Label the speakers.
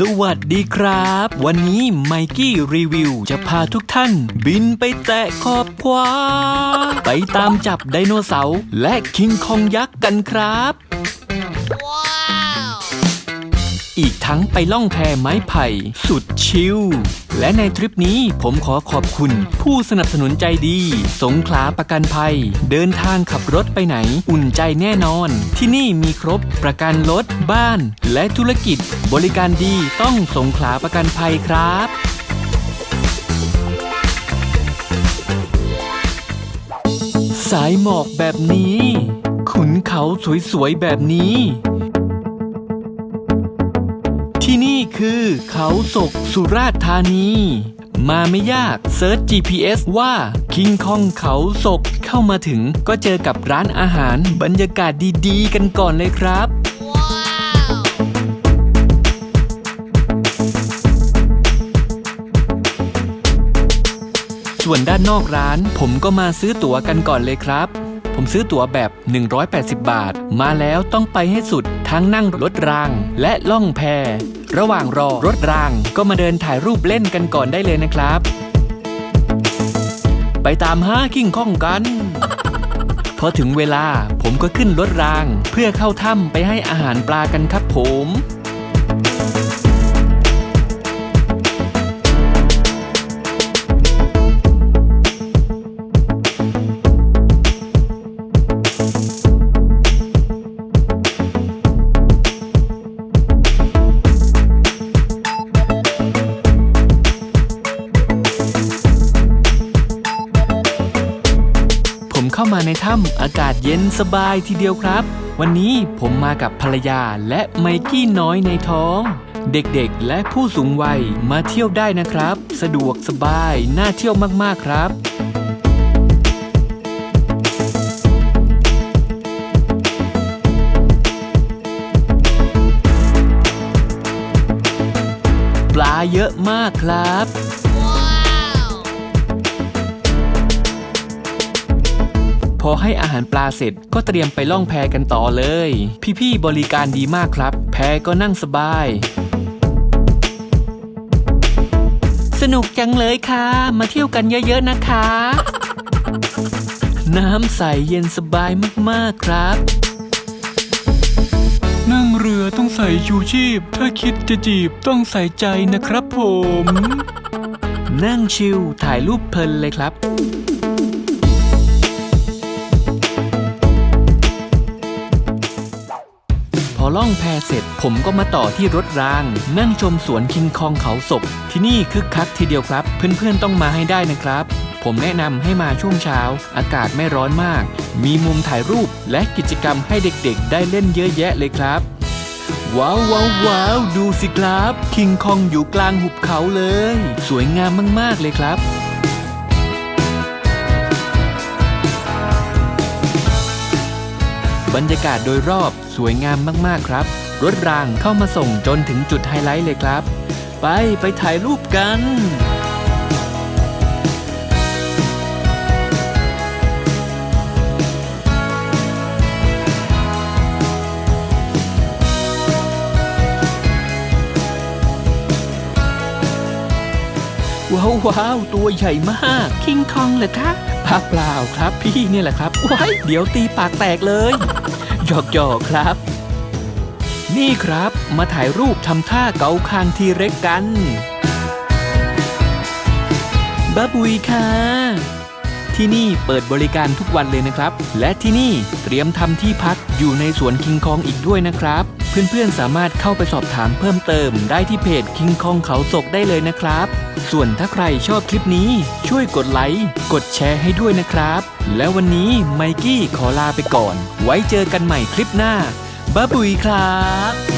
Speaker 1: สวัสดีครับ วันนี้ไมกี้รีวิวจะพาทุกท่าน บินไปแตะขอบฟ้าไปตามจับไดโนเสาร์และคิงคองยักษ์กันครับอีก ทั้งไปล่องแพไม้ไผ่ สุดชิล และในทริปนี้ผมขอขอบคุณ ผู้สนับสนุนใจดี สงขลาประกันภัย เดินทางขับรถไปไหน อุ่นใจแน่นอน ที่นี่มีครบประกันรถบ้าน และธุรกิจ บริการดีต้องสงขลาประกันภัยครับสายหมอกแบบนี้ ขุนเขาสวยๆ แบบนี้ นี่คือเขาศกสุราษฎร์ธานี มาไม่ยากเซิร์ช GPS ว่า King Kong เขาศกเข้ามาถึงก็เจอกับร้านอาหารบรรยากาศดีๆ กันก่อนเลยครับส่วนด้านนอกร้านผมก็มาซื้อตั๋วกันก่อนเลยครับ ผมซื้อตั๋วแบบ 180 บาท มาแล้วต้องไปให้สุดทั้งนั่งรถราง และล่องแพ ระหว่างรอรถรางก็มาเดินถ่ายรูปเล่นกันก่อนได้เลยนะครับ ไปตามหาคิงข้องกัน พอถึงเวลาผมก็ขึ้นรถราง เพื่อเข้าถ้ำไปให้อาหารปลากันครับผม เข้ามาในถ้ำอากาศเย็นสบายทีเดียวครับ วันนี้ผมมากับภรรยาและไมกี้น้อยในท้อง เด็กๆ และผู้สูงวัยมาเที่ยวได้นะครับ สะดวกสบายน่าเที่ยวมากๆครับปลาเยอะมากครับ อให้อาหารปลาเสร็จก็เตรียมไปล่องแพกันต่อเลย พี่ๆบริการดีมากครับ แพก็นั่งสบาย สนุกจังเลยค่ะ มาเที่ยวกันเยอะๆนะคะ น้ำใสเย็นสบายมากๆครับ นั่งเรือต้องใส่ชูชีพ ถ้าคิดจะจีบต้องใส่ใจนะครับผม นั่งชิลถ่ายรูปเพลินเลยครับ ล่องแพเสร็จ ผมก็มาต่อที่รถราง นั่งชมสวนคิงคองเขาศก ที่นี่คึกคักทีเดียวครับ เพื่อนๆต้องมาให้ได้นะครับ ผมแนะนำให้มาช่วงเช้า อากาศไม่ร้อนมาก มีมุมถ่ายรูปและกิจกรรมให้เด็กๆ ได้เล่นเยอะแยะเลยครับ ว้าวว้าวว้าวดูสิครับคิงคองอยู่กลางหุบเขาเลย สวยงามมากๆเลยครับ บรรยากาศโดยรอบสวยงามมากๆครับ รถรางเข้ามาส่งจนถึงจุดไฮไลท์เลยครับ ไปไปถ่ายรูปกันว้าวว้าวตัวใหญ่มาก คิงคองเหรอคะ พาเปล่าครับพี่เนี่ยแหละครับว้ายเดี๋ยวตีปากแตกเลยหยอกหยอกครับ นี่ครับมาถ่ายรูปทำท่าเกาคางทีเร็กกันบ้าบุยค่ะที่นี่เปิดบริการทุกวันเลยนะครับ และที่นี่เตรียมทำที่พักอยู่ในสวนคิงคองอีกด้วยนะครับ เพื่อนๆสามารถเข้าไปสอบถามเพิ่มเติมได้ที่เพจคิงคองเขาศกได้เลยนะครับ ส่วนถ้าใครชอบคลิปนี้ช่วยกดไลค์ กดแชร์ให้ด้วยนะครับ และวันนี้ไมกี้ขอลาไปก่อน ไว้เจอกันใหม่คลิปหน้าบ๊ายบุยครับ